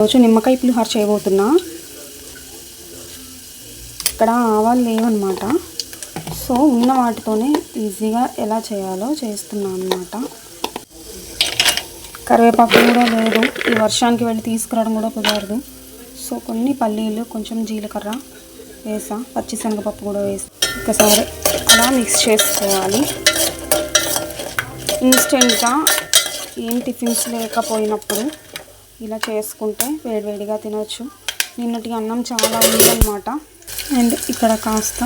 రోజు నిమ్మకాయ పులిహార చేయబోతున్నా. ఇక్కడ ఆవాలు లేవన్నమాట. సో ఉన్న వాటితోనే ఈజీగా ఎలా చేయాలో చేస్తున్నా అనమాట కరివేపాకు కూడా లేదు. ఈ వర్షానికి వెళ్ళి తీసుకురావడం కూడా కుదరదు. సో కొన్ని పల్లీలు కొంచెం జీలకర్ర వేసా. పచ్చిశనగపప్పు కూడా వేసి. ఒకసారి అలా మిక్స్ చేసుకోవాలి. ఇన్స్టెంట్గా ఏం టిఫిన్స్ లేకపోయినప్పుడు ఇలా చేసుకుంటే వేడివేడిగా తినొచ్చు. నిన్నటి అన్నం చాలా ఉందన్నమాట. అండ్ ఇక్కడ కాస్త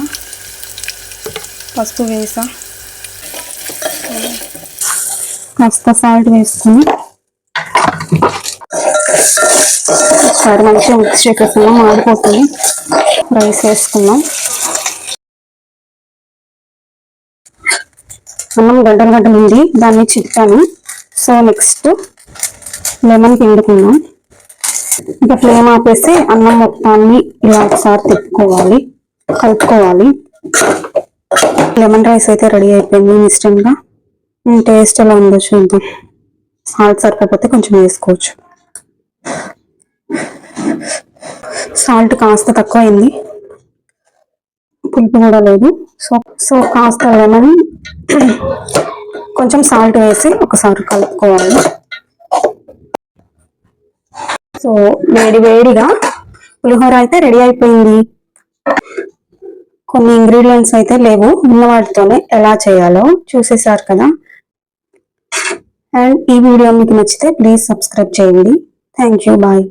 పసుపు వేసా. కాస్త సాల్ట్ వేసుకుని. ఒకసారి మంచిగా మిక్స్ చేసేసుకున్నాం ఆడిపోతుంది రైస్ వేసుకున్నాం అన్నం గడ్డలు గడ్డలు ఉంది. దాన్ని చిట్టాను. సో నెక్స్ట్ లెమన్ పిండుకున్నాం ఇంకా ఫ్లేమ్ ఆపేసి అన్నం మొత్తాన్ని ఇలా ఒకసారి తిప్పుకోవాలి. కలుపుకోవాలి. లెమన్ రైస్ అయితే రెడీ అయిపోయింది ఇన్స్టెంట్గా. టేస్ట్ ఎలా ఉందో చూద్దాం. సాల్ట్ సరిపోతే కొంచెం వేసుకోవచ్చు. సాల్ట్ కాస్త తక్కువ అయింది పులుపు కూడా లేదు. సో సో కాస్త లెమన్ కొంచెం సాల్ట్ వేసి ఒకసారి కలుపుకోవాలి. సో వేడి వేడిగా పులిహోర అయితే రెడీ అయిపోయింది. కొన్ని ఇంగ్రీడియంట్స్ అయితే లేవు. ఉన్న వాటితోనే ఎలా చేయాలో చూసేసారు కదా. అండ్ ఈ వీడియో మీకు నచ్చితే ప్లీజ్ సబ్స్క్రైబ్ చేయండి. Thank you. బాయ్.